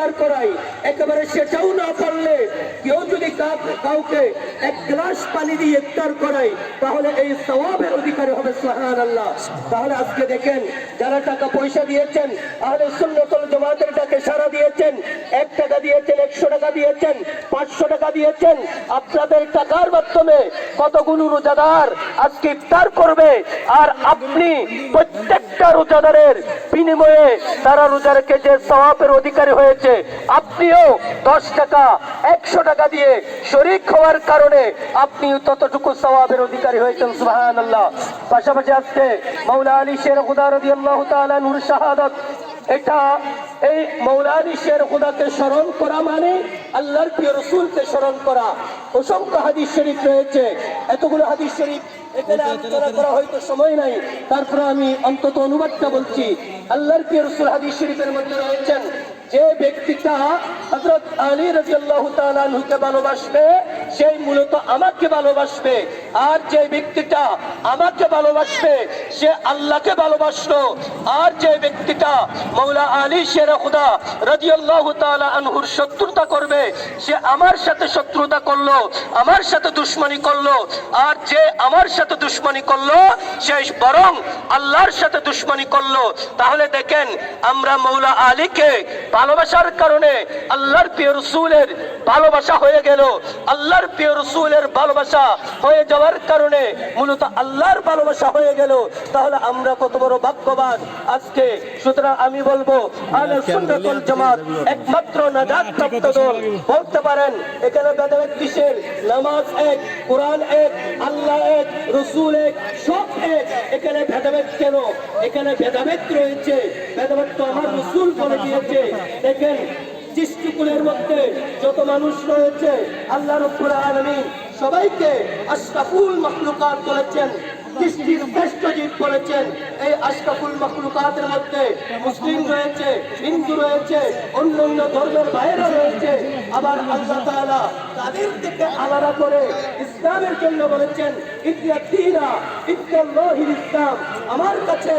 ইফতার করাই। একেবারে সেটাও না কাউকে এক গ্লাস পানি দিয়ে ইফতার করাই, তাহলে এই সওয়াবের অধিকারী হবে সুবহান আল্লাহ তাহলে আজকে দেখেন, যারা টাকা পয়সা দিয়েছেন, আহলে সুন্নতুল জামাতের ডাকে সারা দিয়েছেন, এক টাকা দিয়েছেন, একশো টাকা দিয়েছেন, পাঁচশো টাকা দিয়েছেন, আপনাদের টাকার মাধ্যমে কতগুলো রোজাদার আজকে ইফতার করবে? আর আপনি প্রত্যেকটা রোজাদারের বিনিময়ে তারা রোজা রেখে যে সওয়াবের অধিকারী হয়েছে, আপনিও দশ টাকা, একশো টাকা দিয়ে শরিক হওয়ার কারণে আপনি ততটুকু সওয়াবের অধিকারী হয়েছেন সুবাহান আল্লাহ পাশাপাশি আজকে মৌলা আলী শের খুদা শাহাদত, এটা এই মৌলানি শের খুদাকে স্মরণ করা মানে আল্লাহর প্রিয় রসুলকে স্মরণ করা। অসংখ্য হাদিস শরীফ রয়েছে, এতগুলো হাদিস শরীফ এখানে আলোচনা করা হয়তো সময় নাই, তারপরে আমি অন্তত অনুবাদটা বলছি। আল্লাহর প্রিয় রসুল হাদিস শরীফের মধ্যে রয়েছেন যে ব্যক্তিটা হজরত আলী রাজি আল্লাহ তালুকে ভালোবাসবে সেই মূলত আমাকে ভালোবাসবে। আর যে ব্যক্তিটা আমাকে ভালোবাসবে, সে আল্লাহকে ভালোবাসলো। আর যে ব্যক্তিটা মৌলা আলী শের খুদা রাজি আল্লাহ আনহুর শত্রুতা করবে, সে আমার সাথে শত্রুতা করল, আমার সাথে দুশ্মনী করল। আর যে আমার সাথে দুশ্মনী করল, সে বরং আল্লাহর সাথে দুশ্মনী করল। তাহলে দেখেন, আমরা মৌলা আলীকে ভালোবাসার কারণে আল্লাহর প্রিয় রসুলের ভালোবাসা হয়ে গেল। আল্লাহর প্রিয় রসুলের ভালোবাসা হয়ে যাওয়ার কারণে মূলত আল্লাহর ভালোবাসা হয়ে গেল। তাহলে আমরা কত বড় ভাগ্যবান আজকে। সুতরাং আমি বলব আলে সুন্নাতুল জামাত একমাত্র নাজাত প্রাপ্ত দল। বলতে পারেন এখানে বেদাবেদ কিসের নামাজ এক কোরআন এক আল্লাহ এক রসুল এক সব এক। এখানে ভেদাভেদ কেন? এখানে ভেদাভেদ রয়েছে। ভেদাভেদ তো আমার রসুল বলে দিয়েছে। দেখেন সৃষ্টিকুলের মধ্যে যত মানুষ রয়েছে, আল্লাহ রব্বুল আলামিন সবাইকে আশরাফুল মাখলুকাত বলেছেন সৃষ্টির শ্রেষ্ঠ জীব বলেছেন। এই আশরাফুল মাখলুকাতের মধ্যে মুসলিম রয়েছে, হিন্দু রয়েছে অন্য অন্য ধর্মের বাইরে রয়েছে। আবার আল্লাহ তাআলা তাদের থেকে আলাদা করে ইসলামের জন্য বলেছেন ইতিয়াতিনা ইত্তাল্লাহিল ইসলাম। আমার কাছে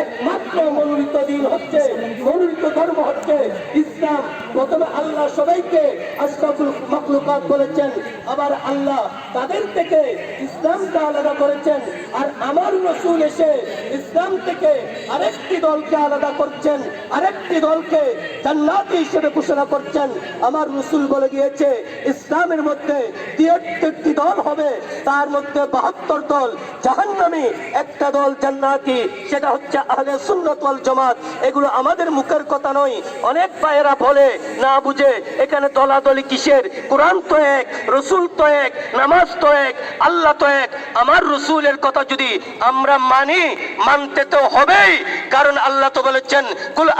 একমাত্র মনোনীত দিন হচ্ছে মনোনীত ধর্ম হচ্ছে ইসলাম প্রথমে আল্লাহ সবাইকে আশরাফুল মাখলুকাত বলেছেন, আবার আল্লাহ তাদের থেকে ইসলামকে আলাদা করেছেন, আর আমার রসুল এসে ইসলাম থেকে আরেকটি দলকে আলাদা করছেন, আরেকটি দলকে জান্নাতি হিসেবে ঘোষণা করছেন। আমার রসুল বলে গিয়েছে, ইসলামের মধ্যে তিয়াত্তরটি দল হবে, তার মধ্যে বাহাত্তর দল জাহান্নামী, একটা দল জান্নাতি, সেটা হচ্ছে আহলে সুন্নত জামাত। এগুলো আমাদের মুখের কথা নয় অনেক পায়েরা বলে, না বুঝে, এখানে দলাদলি কিসের? কোরআন তো এক, রসুল তো এক, নামাজ তো এক, আল্লাহ তো এক আমার রসুলের কথা যদি আমরা মানি, মানতে তো হবেই। কারণ আল্লাহ তো বলেছেন, কুল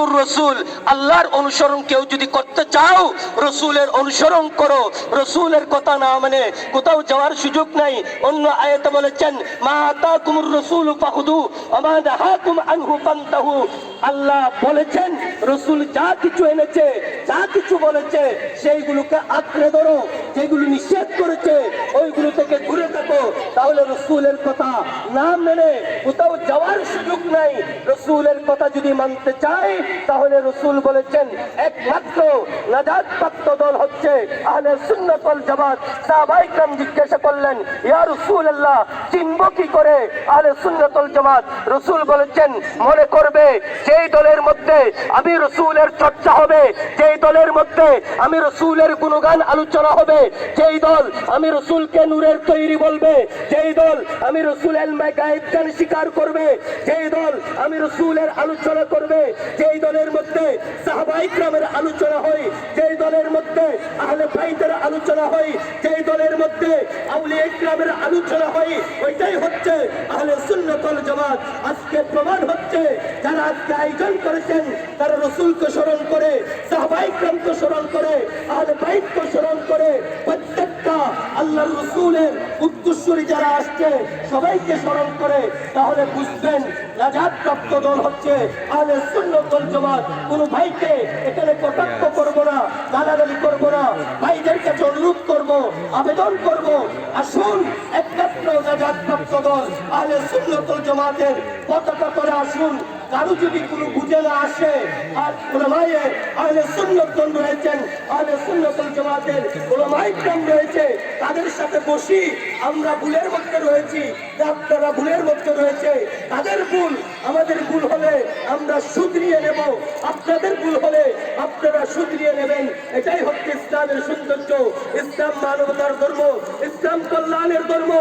ও রসুল। আল্লাহর অনুসরণ কেউ যদি করতে চাও, রসুলের অনুসরণ করো। রসুলের কথা না মানে কোথাও যাওয়ার সুযোগ নাই। অন্য আয়াতে বলেছেন, মা আতাকুমুর রসুল ফাখুদু আমা নাহাকুম আনহু ফান্তাহু। আল্লাহ বলেছেন, রসুল যা কিছু এনেছে, যা কিছু বলেছে, সেইগুলোকে আঁকড়ে ধরো। যেগুলো নিষেধ করেছে ওইগুলো থেকে ঘুরে থাকো। তাহলে রসুলের কথা না মেনে কোথাও যাওয়ার নাই। রসুলের কথা যদি মানতে চাই তাহলে রসুল বলেছেন, একমাত্র নাজাদ প্রাপ্ত দল হচ্ছে আহলে সুন্নতল জামাত। সাহবাইকরাম জিজ্ঞাসা করলেন, ইয়া রসুল আল্লাহ চিনব কি করে আহলে সুন্নতল জামাত? রসুল বলেছেন, মনে করবে, যেই দলের মধ্যে আমি রসুলের চর্চা হবে, যেই দলের মধ্যে আমি রসুলের গুণগান আলোচনা হবে, যেই দল আমি রসুলকে নূরের তৈরি বলবে, যেই দল আমি রসুলের এলমায় গায়েব গান স্বীকার করবে, যেই দল আমি রসুলের আলোচনা করবে। যেই দলের মধ্যে সাহাবাইক্রামের আলোচনা হয়, যেই দলের মধ্যে আহলে ভাইদের আলোচনা হয়, যেই দলের মধ্যে আউলি ইকরামের আলোচনা হয়, ওইটাই হচ্ছে আহলে সুন্নতল জামাত। আজকে প্রমাণ হচ্ছে যারা আজকে আয়োজন করেছেন, তারা রসুলকে স্মরণ করে সাহাবাই ক্রামকে স্মরণ করে, আহলে বাইতকে স্মরণ আল্লাহ রসুলের উত্তরসূরি যারা আসছে সবাইকে স্মরণ করে তাহলে বুঝবেন নাজাদ প্রাপ্ত দল হচ্ছে আহলে সুন্নতল জামাত। কোন ভাইকে এখানে কটাক্ষ করব না গালাগালি করব না ভাইদের কাছে অনুরোধ করব আবেদন করব। আসুন একমাত্র নাজাদ প্রাপ্ত দল আহলে সুন্নতল জামাতের পতাকা করে আসুন। কারও যদি কোনো বুঝে না আসে, আর ওলামায়ে আহলে সুন্নতগণ রয়েছেন, আহলে সুন্নতুল জামাতের ওলামায়ে রয়েছে, তাদের সাথে বসি আমরা বুলের মধ্যে রয়েছি। আপনারা ভুলের মধ্যে রয়েছে। তাদের ভুল, আমাদের ভুল হলে আমরা শুধরিয়ে নেব। আপনাদের ভুল হলে আপনারা শুধরিয়ে নেবেন। এটাই হচ্ছে ইসলামের সৌন্দর্য। ইসলাম মানবতার ধর্ম, ইসলাম কল্যাণের ধর্ম,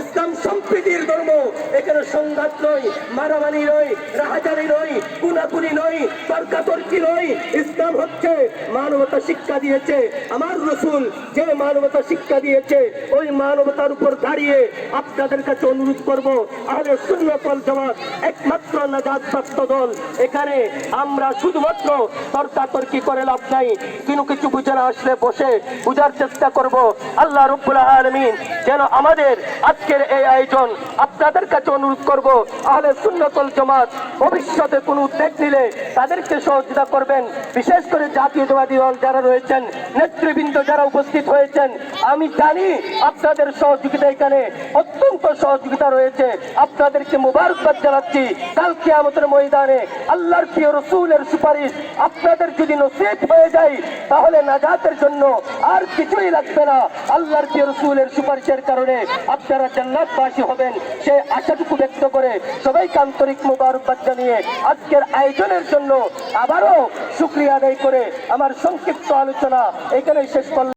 ইসলাম সম্প্রীতির ধর্ম। এখানে সংঘাত নয়, মারামারি নয়, রাহাজারি নয় কুনাকুনি নয়, তর্কাতর্কি নয়। ইসলাম হচ্ছে মানবতা শিক্ষা দিয়েছে। আমার রসুল যে মানবতা শিক্ষা দিয়েছে, ওই মানবতার উপর দাঁড়িয়ে আপনাদের কাছে করব, আহলে সুন্নতল জামাত, একমাত্র নাজাত প্রাপ্ত দল। এখানে আমরা শুধুমাত্র তর্কাতর্কি করে লাভ নাই। কিন্তু কিছু বুঝে না আসলে বসে বুঝার চেষ্টা করব। আল্লাহ রব্বুল আলমিন যেন আমাদের আজকের এই আয়োজন আপনাদের কাছে অনুরোধ করব, আহলে সুন্নতল জামাত ভবিষ্যতে কোনো উদ্যোগ নিলে তাদেরকে সহযোগিতা করবেন। বিশেষ করে জাতীয়তাবাদী দল যারা রয়েছেন, নেতৃবৃন্দ যারা উপস্থিত হয়েছেন, আমি জানি আপনাদের সহযোগিতা এখানে অত্যন্ত সহযোগিতা রয়েছে। আপনাদেরকে মুবারকবাদ জানাচ্ছি কালকে আমাদের ময়দানে আল্লাহর প্রিয় রসুলের সুপারিশ আপনাদের যদি নসিব হয়ে যায়, তাহলে নাজাতের জন্য আর কিছুই লাগবে না। আল্লাহর প্রিয় রসুলের সুপারিশের কারণে আপনারা জান্নাতবাসী হবেন, সেই আশাটুকু ব্যক্ত করে সবাইকে আন্তরিক মুবারকবাদ জানিয়ে আজকের আয়োজনের জন্য আবারও শুক্রিয়া আদায় করে আমার সংক্ষিপ্ত আলোচনা এখানেই শেষ করলাম।